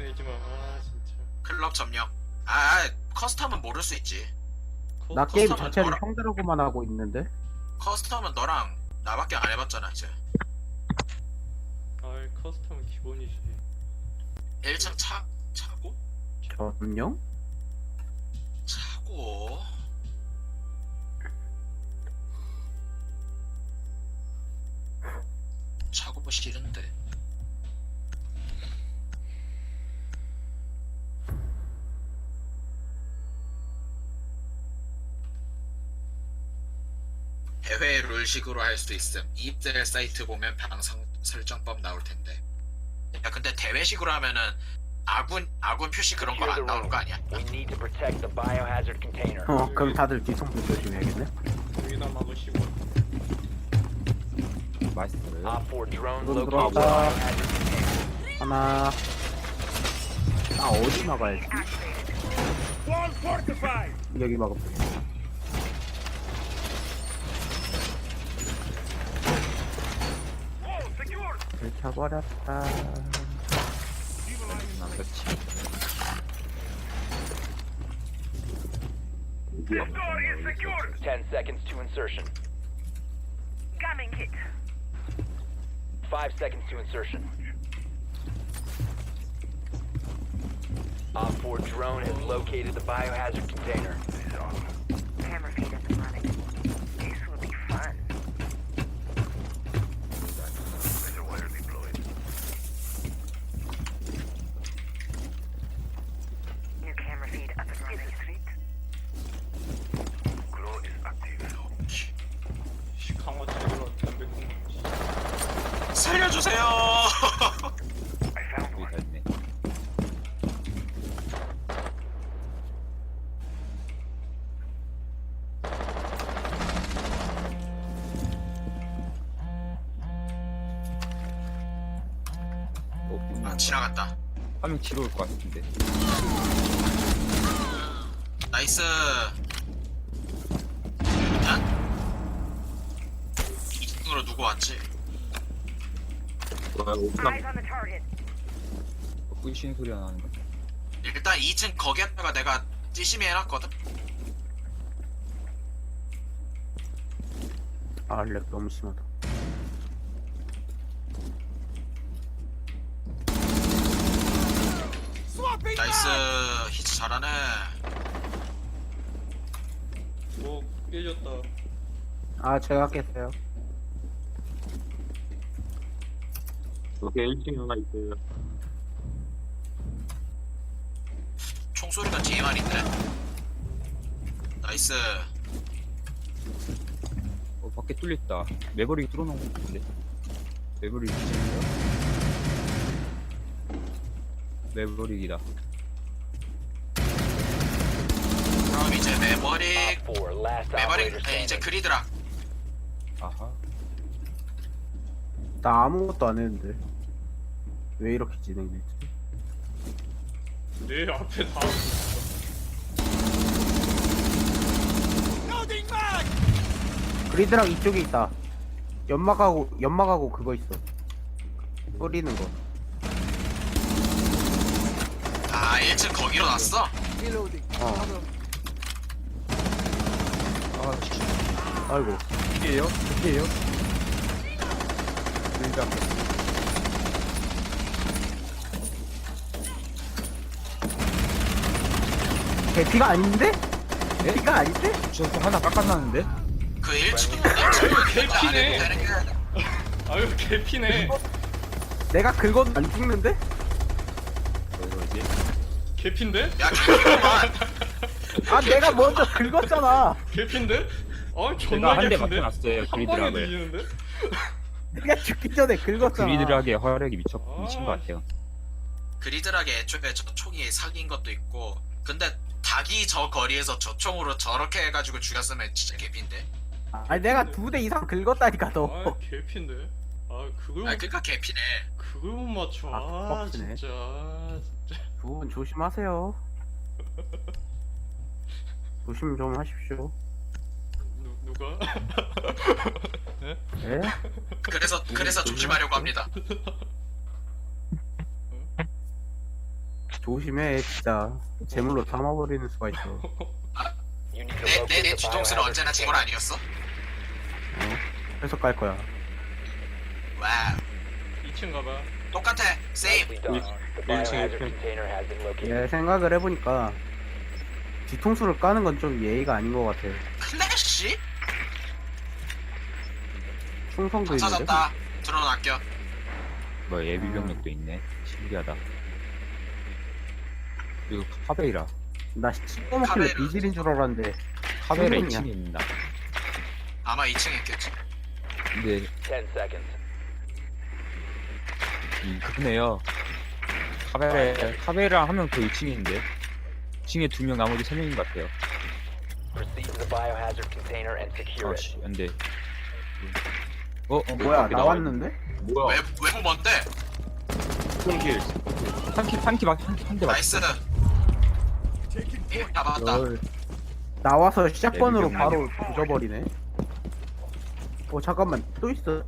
내지 마. 아 진짜. 클럽 점령. 아 커스텀은 모를 수 있지. 커- 나 게임 커스텀은 자체를 뭐라- 형제라고만 하고 있는데 커스텀은 너랑 나밖에 안 해봤잖아 이제. 아이 커스텀은 기본이지. 1층 차 차고 전용? 차고. 차고 뭐 싫은데. 대회 룰식으로 할 수 있음. 이입될 사이트 보면 방송 설정법 나올 텐데. 야 근데 대회식으로 하면은 아군 아군 표시 그런 거안 나오는 거 아니야? We need to protect the biohazard container. 어 그럼 다들 뒤통수 조심해야겠네 여기다 막으시고. 맛있어요. Op 4 drone Drone located the 들어왔다. biohazard container. 하나 나 어디 막아야지 여기 막으 면 돼. 들켜버렸다 난 그렇지. Ten seconds to insertion. Coming hit. Five seconds to insertion. Op 4 drone has located the biohazard container. 살려주세요. 여기 다 있네. 어, 아 지나갔다. 뒤로 올 것 같은데. 나이스. 일단 2층으로 누구 왔지? Eyes on the target. 어, 뿌시는 소리가 나는 거. 일단 2층 거기에다가 내가 찌심이 해놨거든. 아렉 너무 심하다 나이스. 히트 잘하네. 뭐 깨졌다. 아 제가 깼어요 여기 1층 하나 있어요. 총소리가 제만인데. 나이스. 어, 밖에 뚫렸다. 매버릭 뚫어놓은 것 같은데. 매버릭 진짜요? 매버릭이다. 그럼 이제 매버릭, Op 4 last 매버릭, 아니, 이제 standing. 그리드라. 아하. 나 아무것도 안 했는데 왜 이렇게 진행됐지? 내 앞에 다. 그리드랑 이쪽에 있다 연막하고 연막하고 그거 있어 뿌리는 거 아 1층 거기로 났어? 어. 아, 아이고 어떻게해요? 어떻게해요? 그러니까 개피가 아닌데? 네? 개피가 아닌데? 저 또 하나 깎아놨는데? 그 1층 1층 개피네. 아유 개피네. 내가 긁어도 안 죽는데? 왜 그러지? 개피인데? 야 개피구만. 아 내가 먼저 긁었잖아 개피인데? 아 제가 존나 한대 개피인데? 맞춰놨어요, 한 방에. 뒤지는데? 내가 죽기 전에 긁었잖아 그리드락의 화력이 미쳐, 아. 미친 것 같아요. 그리드락에 애초에 저 총이 사귄 것도 있고 근데 닭이 저 거리에서 저 총으로 저렇게 해가지고 죽였으면 진짜 개피인데 아니 내가 두 대 이상 긁었다니까 아너 개피인데? 아 그걸 아 못, 그니까 개피네 그걸 못 맞춰 아, 아, 빡치네. 진짜 진짜 두 분 조심하세요 조심 좀 하십시오 누, 누가? 예? 그래서 그래서 조심하려고 합니다 조심해 진짜 재물로 담아버리는 수가 있어 내, 내, 내 뒤통수는 biohazard 언제나 재물. 아니었어? 그래서 깔 거야 와 2층 가봐. 똑같아 세임. 얘 생각을 해보니까 뒤통수를 까는 건 좀 예의가 아닌 것 같아 클래시? 충성도 있는데 찾았다 드론 아껴 뭐 예비 병력도 있네. 신기하다. 그리고 카베이라. 나 먹길래 카메라. 비질인 줄 알았는데 카베이라 성공이야. 2층에 있나? 아마 2층에 있겠지 근데 10 seconds. 이 그네요. 카베라 카베이라 한 명 더 2층에 있는데. 2층에 두 명 나머지 세 명인 것 같아요. Proceed to the biohazard container and secure it. 아씨 안돼. 어, 어 뭐야 나왔는데? 뭐야? 외, 외부 뭔데? 길. 한키 한키 한대 맞. 나이스 예, 잡았다 열 나와서 샷건으로 내비경 바로 부숴버리네 어 잠깐만 또 있어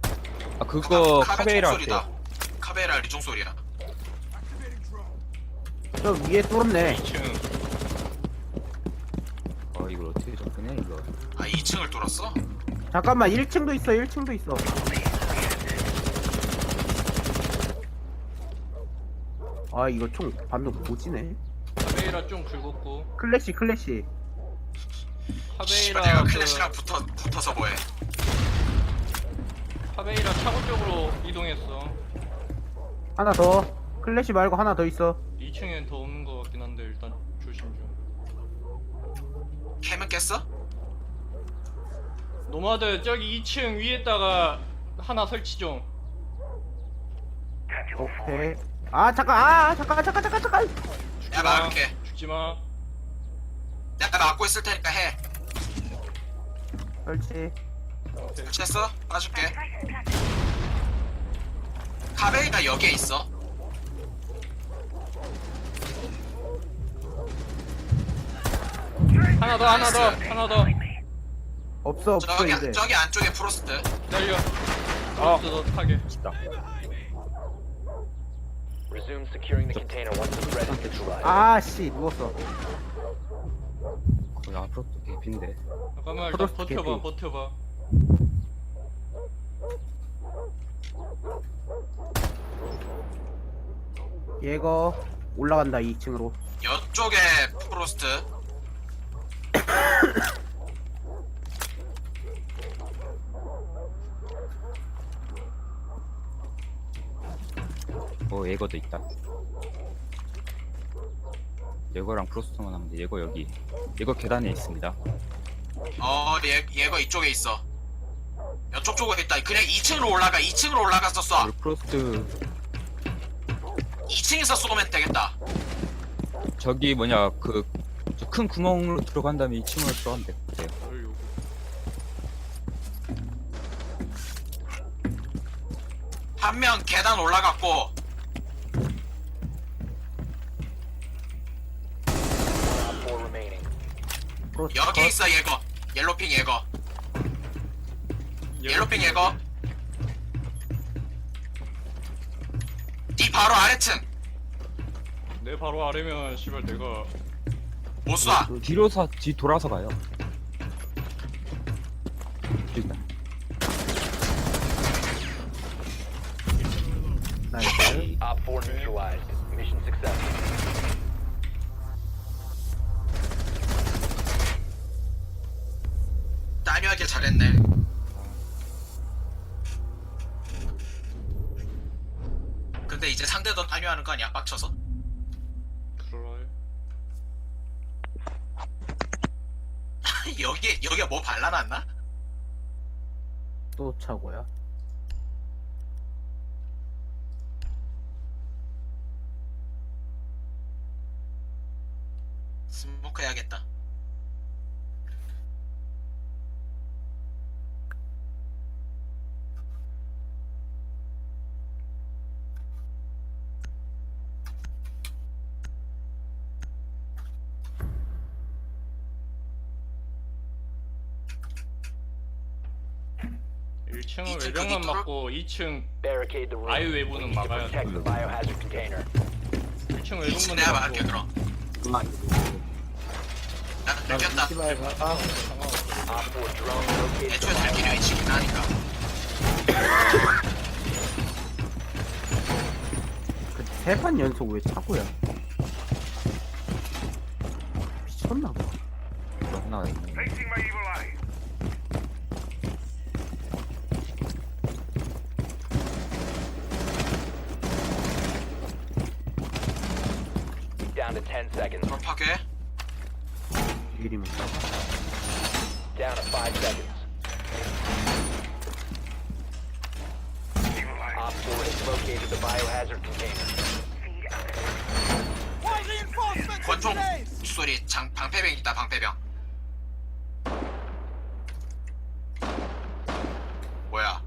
아 그거 카베 카베이라 총소리다 같아요. 카베라 리종 소리야 저 위에 뚫었네 2층. 어 이걸 어떻게 접근해 이거. 아 2층을 뚫었어? 잠깐만 1층도 있어 1층도 있어 아 이거 총 반동 고지네 카베이라 좀 긁었고. 클래시 클래시 씨발, 카베이라 내가 그 클래시랑 붙어, 붙어서 뭐해 카베이라 차고 쪽으로 이동했어. 하나 더 클래시 말고 하나 더 있어 2층엔 더 없는 것 같긴 한데 일단 조심 좀. 캠은 깼어? 노마드 저기 2층 위에다가 하나 설치 좀. 오케이 아 잠깐 아 잠깐 잠깐 잠깐 잠깐 내가 막을게 죽지 마. 내가 막고 있을 테니까 해 설치 설치했어? 빠줄게 카베이가 여기에 있어 하나 더 하나 더 하나 더. 없어 없어 저기, 이제 저기 안쪽에 프로스트 기다려. 아, 더 타게. 있다. Resume securing the container once the threat is neutralized. 아씨 누웠어 거기 앞으로 또 개핀데. 잠깐만 일단 프로스트 버텨봐 개피. 버텨봐. 얘거 올라간다 2층으로 이쪽에 프로스트 어 예거도 있다. 예거랑 프로스트만 하면 돼. 예거 여기. 예거 계단에 있습니다. 어 얘, 얘가 이쪽에 있어 이쪽 쪽에 있다 그냥 2층으로 올라가 2층으로 올라가서 쏴 우리 프로스트 2층에서 쏘면 되겠다 저기 뭐냐 그 큰 구멍으로 들어간 다음에 2층으로 들어가면 돼. 네. 널 요구. 한명 계단 올라갔고 Op 4 remaining. 프로스트 여기 컷. 있어 얘거 옐로핑 얘거 옐로핑 얘거 이 바로 아래층 내 바로 아래면 씨발 내가 못 쏴 뒤로 서, 뒤 돌아서 가요. 일단 나이스 Op 4 neutralized. Mission successful. 했네 근데 이제 상대도 따묘하는 거 아니야? 빡쳐서? 해. 여기 여기에 뭐 발라놨나? 또 차고야? 스모크 해야겠다 1층은 이층 외벽만 거기? 막고 2층 Barricade the room. 아예 외부는 We need to 막아야 protect the biohazard container. 2층 2층 외국문 내가 말할게 그럼 그만 나는 느꼈다 씨발 아 Op 4 drone located 애초에 살길이 위치긴 하니까 세 판 연속 왜 차고야? 미쳤나 봐. 또 하나가 있네 to 10 seconds. 그럼 파괴 일이면 Down to 5 seconds. Op 4 has located the biohazard container. 권총 소리 장 방패병 있다 방패병 뭐야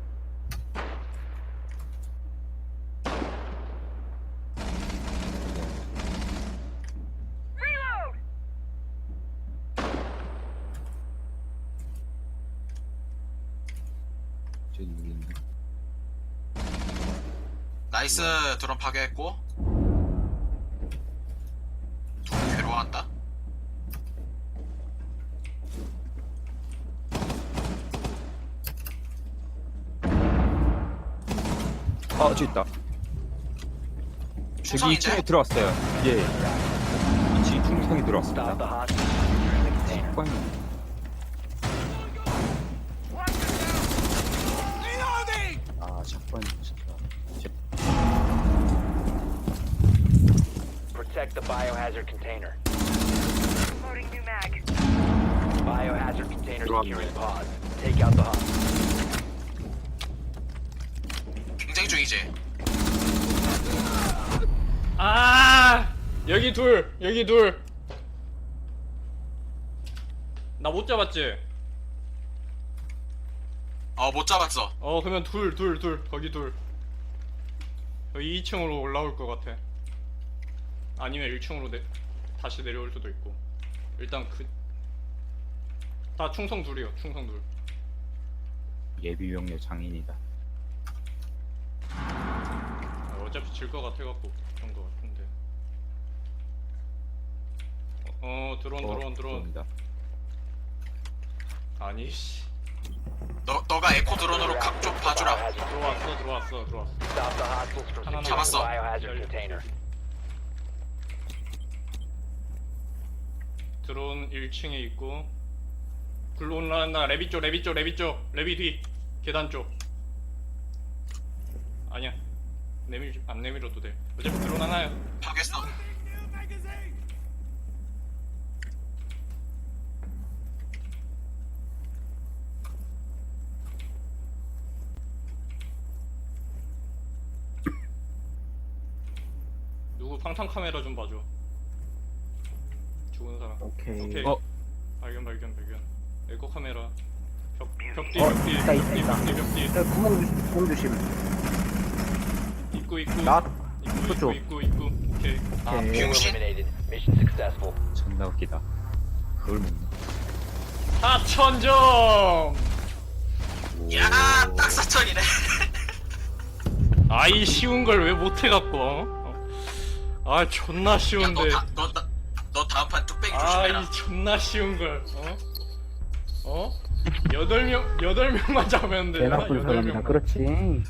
저기 누구 있나? 나이스 드론 파괴했고 돈 괴로워한다 아, 저기 있다. 저기 2층에 들어왔어요. 예. 2층 충성이 Stop 들어왔습니다. the hostage from securing the container. 꽝. 아, Protect the biohazard container. Loading new mag. Biohazard container securing pod. Take out the hostage. 경쟁 중이지 아 여기 둘 여기 둘나 못 잡았지 어 못 잡았어 어 그러면 둘 둘 둘 거기 둘 여기 2층으로 올라올 것 같아 아니면 1층으로 내, 다시 내려올 수도 있고 일단 그 다 충성 둘이요 충성 둘 예비 병력 장인이다. 아, 어차피 질 것 같아갖고 그런 것 같은데 어, 어 드론 드론 드론 들어옵니다. 아니 씨 너, 너가 에코 드론으로 각 좀 봐주라 들어왔어 들어왔어 들어왔어 Stop the hostiles from 하나 securing the 잡았어. biohazard container. 드론 1층에 있고 굴러 올라간다 레비 쪽 레비 쪽 레비 쪽 레비 뒤 계단 쪽. 아니야. 내밀 안 내밀어도 돼. 어차피 드론 하나야. 파괴했어. 누구 방탄 카메라 좀 봐줘 죽은 사람 오케이. 오케이 어. 발견 발견 발견 에코 카메라 벽 벽뒤 어, 벽뒤 있다, 있다, 벽뒤 있다. 벽뒤 벽뒤 야, 구멍 조심, 구멍 조심. 입구 입구 나 입구 그쪽. 입구 입구 입구 오케이 Op 4 오케이. 병신. eliminated. Mission successful. 존나 웃기다. 그걸 먹네. 4천점 오. 야 딱 사천이네 아이 쉬운 걸 왜 못해 갖고 어? 아 존나 쉬운데 야너 너, 너, 너 다음 판 뚝배기 조심해라 아이 존나 쉬운 걸 어? 어? 여덟 명 여덟 명만 잡으면 돼 개 나쁜 사람이다. 그렇지.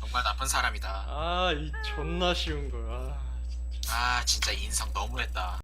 정말 나쁜 사람이다 아이 존나 쉬운 걸 아. 아 진짜 인성 너무했다